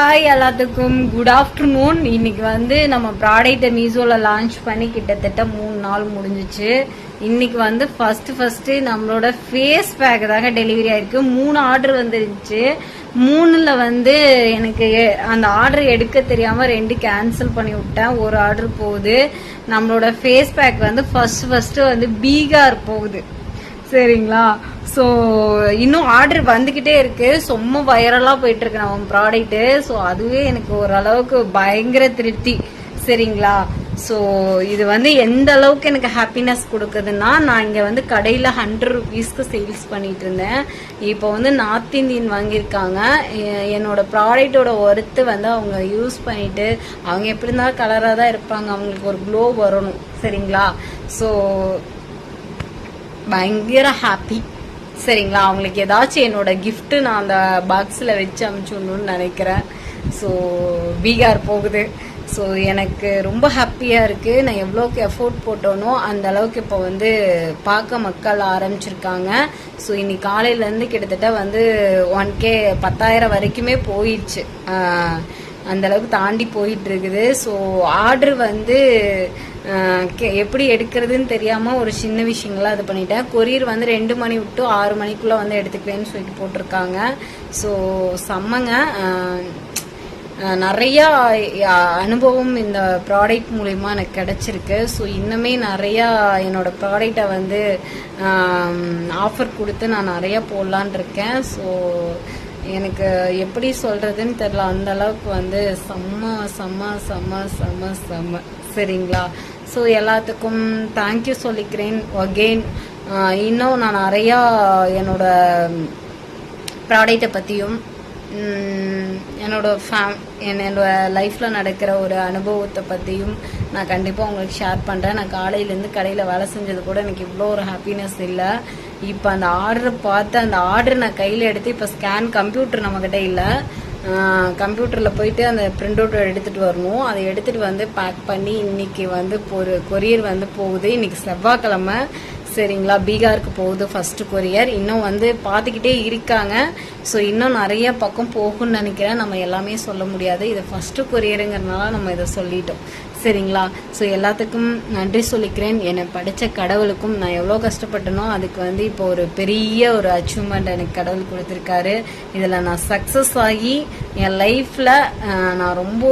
Hi எல்லாத்துக்கும் good afternoon இன்னைக்கு வந்து நம்ம ப்ராடக்ட்டை மீஷோவில் லான்ச் பண்ணி கிட்டத்தட்ட மூணு நாள் முடிஞ்சிச்சு. இன்னைக்கு வந்து ஃபர்ஸ்ட் ஃபர்ஸ்ட் நம்மளோட ஃபேஸ் பேக் தாங்க டெலிவரி ஆயிருக்கு. மூணு ஆர்டர் வந்துருச்சு மூணுல வந்து எனக்கு எ- அந்த ஆர்டர் எடுக்க தெரியாம ரெண்டு கேன்சல் பண்ணி விட்டேன். ஒரு ஆர்டர் போகுது. நம்மளோட ஃபேஸ் பேக் வந்து ஃபர்ஸ்ட் ஃபர்ஸ்ட் வந்து பீகார் போகுது. சரிங்களா? ஸோ இன்னும் ஆர்டர் வந்துக்கிட்டே இருக்கு. சும்மா வைரலாக போயிட்டு இருக்கு நம்ம ப்ராடக்ட்டு ஸோ அதுவே எனக்கு ஓரளவுக்கு பயங்கர திருப்தி. சரிங்களா? ஸோ இது வந்து எந்த அளவுக்கு எனக்கு ஹாப்பினஸ் கொடுக்குதுன்னா நான் இங்கே வந்து கடையில் ஹண்ட்ரட் ருபீஸ்க்கு சேல்ஸ் பண்ணிட்டு இருந்தேன். இப்போ வந்து நார்த் இந்தியன் வாங்கியிருக்காங்க. என்னோட ப்ராடக்டோட ஒர்த்து வந்து அவங்க யூஸ் பண்ணிட்டு அவங்க எப்படி இருந்தாலும் கலராக தான் இருப்பாங்க. அவங்களுக்கு ஒரு க்ளோ வரணும். சரிங்களா? ஸோ பயங்கர ஹாப்பி சரிங்களா? அவங்களுக்கு ஏதாச்சும் என்னோட கிஃப்ட்டு நான் அந்த பாக்ஸில் வச்சு அனுப்பிச்சுடணும்னு நினைக்கிறேன். ஸோ பீகார் போகுது. ஸோ எனக்கு ரொம்ப ஹாப்பியாக இருக்குது நான் எவ்வளோக்கு எஃபோர்ட் போட்டோனோ அந்த அளவுக்கு இப்போ வந்து பார்க்க மக்கள் ஆரம்பிச்சிருக்காங்க. ஸோ இன்னைக்கு காலையிலேருந்து கிட்டத்தட்ட வந்து ஒன் கே பத்தாயிரம் வரைக்குமே போயிடுச்சு. அந்தளவுக்கு தாண்டி போயிட்டு இருக்குது ஸோ ஆர்டர் வந்து எப்படி எடுக்கிறதுன்னு தெரியாமல் ஒரு சின்ன விஷயங்களா இது பண்ணிட்டேன். கொரியர் வந்து ரெண்டு மணி விட்டு ஆறு மணிக்குள்ளே வந்து எடுத்துக்குவேன்னு சொல்லிட்டு போட்டிருக்காங்க. ஸோ செம்மங்க. நிறையா அனுபவம் இந்த ப்ராடக்ட் மூலிமா எனக்கு கிடச்சிருக்கு. ஸோ இன்னுமே நிறையா என்னோட ப்ராடக்டை வந்து ஆஃபர் கொடுத்து நான் நிறையா போடலான் இருக்கேன். ஸோ எனக்கு எப்படி சொல்றதுன்னு தெரியல. அந்த அளவுக்கு வந்து செம்ம செம்ம செம்ம செம்ம செம்ம. சரிங்களா? ஸோ எல்லாத்துக்கும் தேங்க்யூ சொல்லிக்கிறேன். அகெயின் இன்னும் நான் நிறையா என்னோட ப்ராடக்டை பற்றியும் என்னோட ஃபேம் என்னோட லைஃப்பில் நடக்கிற ஒரு அனுபவத்தை பற்றியும் நான் கண்டிப்பாக உங்களுக்கு ஷேர் பண்ணுறேன் நான் காலையிலேருந்து கடையில் வேலை செஞ்சது கூட எனக்கு இவ்வளோ ஒரு ஹாப்பினஸ் இல்லை. இப்போ அந்த ஆர்டர் பார்த்து அந்த ஆர்டர் நான் கையில் எடுத்து இப்போ ஸ்கேன் கம்ப்யூட்டர் நம்மக்கிட்ட இல்லை. கம்ப்யூட்டரில் போயிட்டு அந்த பிரிண்ட் அவுட் எடுத்துகிட்டு வரணும். அதை எடுத்துகிட்டு வந்து பேக் பண்ணி இன்னைக்கு வந்து ஒரு கொரியர் வந்து போகுது. இன்னைக்கு செவ்வாய்க்கிழமை. சரிங்களா? பீகாருக்கு போகுது ஃபஸ்ட்டு கொரியர் இன்னும் வந்து பார்த்துக்கிட்டே இருக்காங்க. ஸோ இன்னும் நிறைய பக்கம் போகும்னு நினைக்கிறேன். நம்ம எல்லாமே சொல்ல முடியாது. இது ஃபஸ்ட்டு கொரியருங்கிறதுனால நம்ம இதை சொல்லிட்டோம். சரிங்களா? ஸோ எல்லாத்துக்கும் நன்றி சொல்லிக்கிறேன். என்னை படித்த கடவுளுக்கும் நான் எவ்வளோ கஷ்டப்பட்டனோ அதுக்கு வந்து இப்போ ஒரு பெரிய ஒரு அச்சீவ்மெண்ட் எனக்கு கடவுள் கொடுத்துருக்காரு. இதில் நான் சக்ஸஸ் ஆகி என் லைஃப்பில் நான் ரொம்ப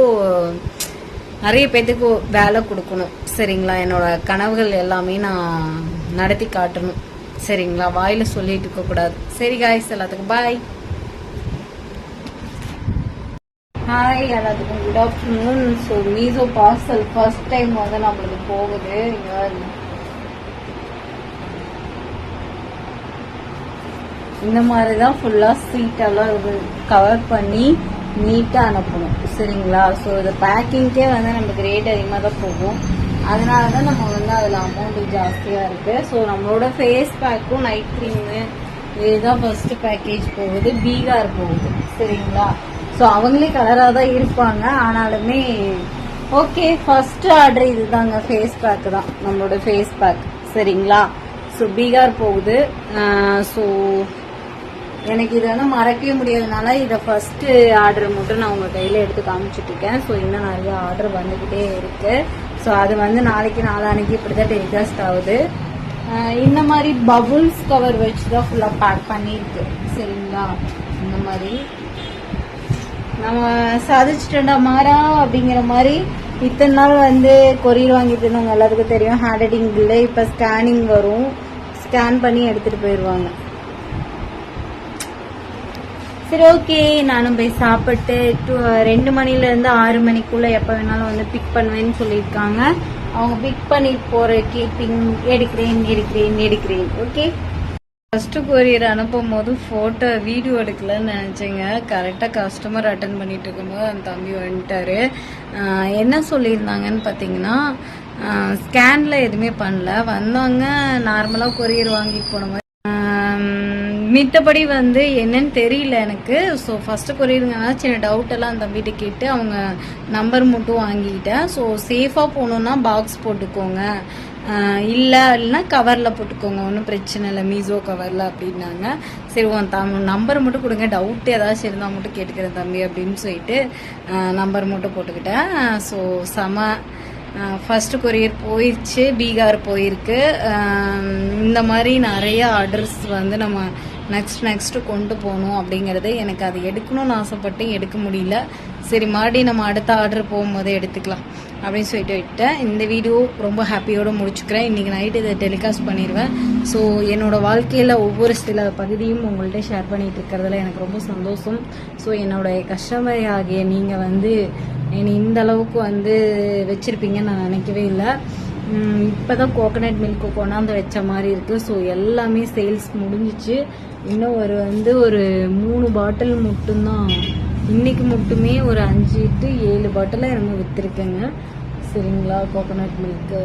நிறைய பேத்துக்கு வேலை கொடுக்கணும். சரிங்களா? என்னோட கனவுகள் எல்லாமே நான் நடத்தி காட்டணும். சரிங்களா? வாயில் சொல்லிட்டு இருக்கக்கூடாது சரி காய்ஸ் எல்லாத்துக்கும் பாய் ஹாய் எல்லாத்துக்கும் good afternoon so Meesho parcel first time வந்து நம்மளுக்கு போகுது. இங்கே இந்த மாதிரி தான் ஃபுல்லாக சீட்டெல்லாம் கவர் பண்ணி நீட்டாக அனுப்பணும். சரிங்களா? ஸோ இது பேக்கிங்க்கே வந்து நமக்கு ரேட் அதிகமாக தான் போகும். அதனால தான் நம்ம வந்து அதில் அமௌண்ட் ஜாஸ்தியாக இருக்குது ஸோ நம்மளோட ஃபேஸ் பேக்கும் நைட் க்ரீமு இதுதான் ஃபஸ்ட்டு பேக்கேஜ் போகுது. பீகார் போகுது. சரிங்களா? ஸோ அவங்களே கலராக தான் இருப்பாங்க. ஆனாலுமே ஓகே ஃபர்ஸ்ட் ஆர்டர் இதுதாங்க ஃபேஸ் பேக் தான். நம்மளோட ஃபேஸ் பேக் சரிங்களா? ஸோ பீகார் போகுது. ஸோ எனக்கு இதை வந்து மறக்கவே முடியாதனால இதை ஃபஸ்ட்டு ஆர்டர் மட்டும் நான் உங்கள் கையில் எடுத்து காமிச்சிட்டு இருக்கேன். ஸோ இன்னும் நிறைய ஆர்டர் வந்துக்கிட்டே இருக்கு. ஸோ அது வந்து நாளைக்கு நாளானைக்கு இப்படிதான் டெலிகாஸ்ட் ஆகுது. இந்த மாதிரி பபுள்ஸ் கவர் வச்சு தான் ஃபுல்லாக பேக் பண்ணியிருக்கு. சரிங்களா? இந்த மாதிரி. நம்ம சாதிச்சிட்டோம்டா மாறா அப்படிங்கிற மாதிரி இத்தனை நாள் வந்து கொரியர் வாங்கிட்டு இருந்தவங்க எல்லாத்துக்கும் தெரியும். ஹேண்ட் ரைட்டிங் இல்லை இப்போ ஸ்கேனிங் வரும். ஸ்கேன் பண்ணி எடுத்துகிட்டு போயிடுவாங்க சரி ஓகே நானும் போய் சாப்பிட்டு டூ ரெண்டு மணிலேருந்து ஆறு மணிக்குள்ளே எப்போ வேணாலும் வந்து பிக் பண்ணுவேன்னு சொல்லியிருக்காங்க. அவங்க பிக் பண்ணி போகிற கீப்பிங் எடுக்கிறேன் எடுக்கிறேன் எடுக்கிறேன். ஓகே ஃபஸ்ட்டு கொரியர் அனுப்பும் போது ஃபோட்டோ வீடியோ எடுக்கலன்னு நினச்சிங்க. கரெக்டாக கஸ்டமர் அட்டன் பண்ணிட்டு இருக்கும்போது அந்த தம்பி வந்துட்டாரு. என்ன சொல்லியிருந்தாங்கன்னு பார்த்தீங்கன்னா ஸ்கேனில் எதுவுமே பண்ணல. வந்தவங்க நார்மலாக கொரியர் வாங்கிட்டு போன மாதிரி மித்தபடி வந்து என்னன்னு தெரியல எனக்கு. ஸோ ஃபஸ்ட்டு கொரியருங்கனால சின்ன டவுட்டெல்லாம் அந்த தம்பிகிட்ட கேட்டு அவங்க நம்பர் மட்டும் வாங்கிக்கிட்டேன். ஸோ சேஃபாக போகணுன்னா பாக்ஸ் போட்டுக்கோங்க. இல்லை இல்லைன்னா கவரில் போட்டுக்கோங்க. ஒன்றும் பிரச்சனை இல்லை. மீசோ கவரில் அப்படின்னாங்க. சரி உன் தம் நம்பர் மட்டும் கொடுங்க. டவுட் ஏதாச்சும் இருந்தால் மட்டும் கேட்டுக்கிறேன் தம்பி அப்படின்னு சொல்லிட்டு நம்பர் மட்டும் போட்டுக்கிட்டேன். ஸோ செம ஃபஸ்ட்டு கொரியர் போயிடுச்சு. பீகார் போயிருக்கு. இந்த மாதிரி நிறைய ஆர்டர்ஸ் வந்து நம்ம நெக்ஸ்ட் நெக்ஸ்ட் கொண்டு போகணும் அப்படிங்கிறது எனக்கு அது எடுக்கணும்னு ஆசைப்பட்டு எடுக்க முடியல. சரி மறுபடியும் நம்ம அடுத்த ஆர்டர் போகும்போது எடுத்துக்கலாம் அப்படின்னு சொல்லிட்டு விட்டேன் இந்த வீடியோ ரொம்ப ஹாப்பியோடு முடிச்சுக்கிறேன். இன்றைக்கி நைட்டு இதை டெலிகாஸ்ட் பண்ணிடுவேன். ஸோ என்னோடய வாழ்க்கையில் ஒவ்வொரு சில பகுதியும் உங்கள்கிட்ட ஷேர் பண்ணிகிட்டு இருக்கிறதுல எனக்கு ரொம்ப சந்தோஷம். ஸோ என்னோடய கஸ்டமர் ஆகிய நீங்கள் வந்து என்னை இந்த அளவுக்கு வந்து வச்சுருப்பீங்கன்னு நான் நினைக்கவே இல்லை. இப்போ தான் கோகனட் மில்க்கு கொண்டாந்து வச்ச மாதிரி இருக்குது ஸோ எல்லாமே சேல்ஸ் முடிஞ்சிச்சு. இன்னும் ஒரு வந்து ஒரு மூணு பாட்டில் மட்டும்தான். இன்னைக்கு மட்டுமே ஒரு அஞ்சு டு ஏழு பாட்டிலாக எனக்கு விற்றுருக்கேங்க சரிங்களா கோகனட் மில்க்கு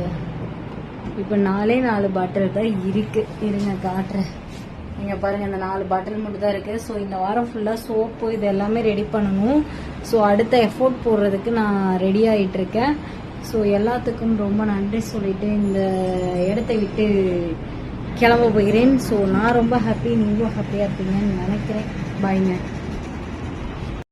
இப்போ நாலே நாலு பாட்டில் தான் இருக்கு. இருங்க காட்டுறேன். நீங்க பாருங்க இந்த நாலு பாட்டில் மட்டும் தான் இருக்கு. ஸோ இந்த வாரம் ஃபுல்லாக சோப்பு இது எல்லாமே ரெடி பண்ணணும். ஸோ அடுத்த எஃபோர்ட் போடுறதுக்கு நான் ரெடி ஆகிட்டு இருக்கேன் ஸோ எல்லாத்துக்கும் ரொம்ப நன்றி சொல்லிட்டு இந்த இடத்தை விட்டு கிளம்ப போகிறேன். ஸோ நான் ரொம்ப ஹாப்பி நீங்களும் ஹாப்பியாக இருப்பீங்கன்னு நினைக்கிறேன். பாய்ங்க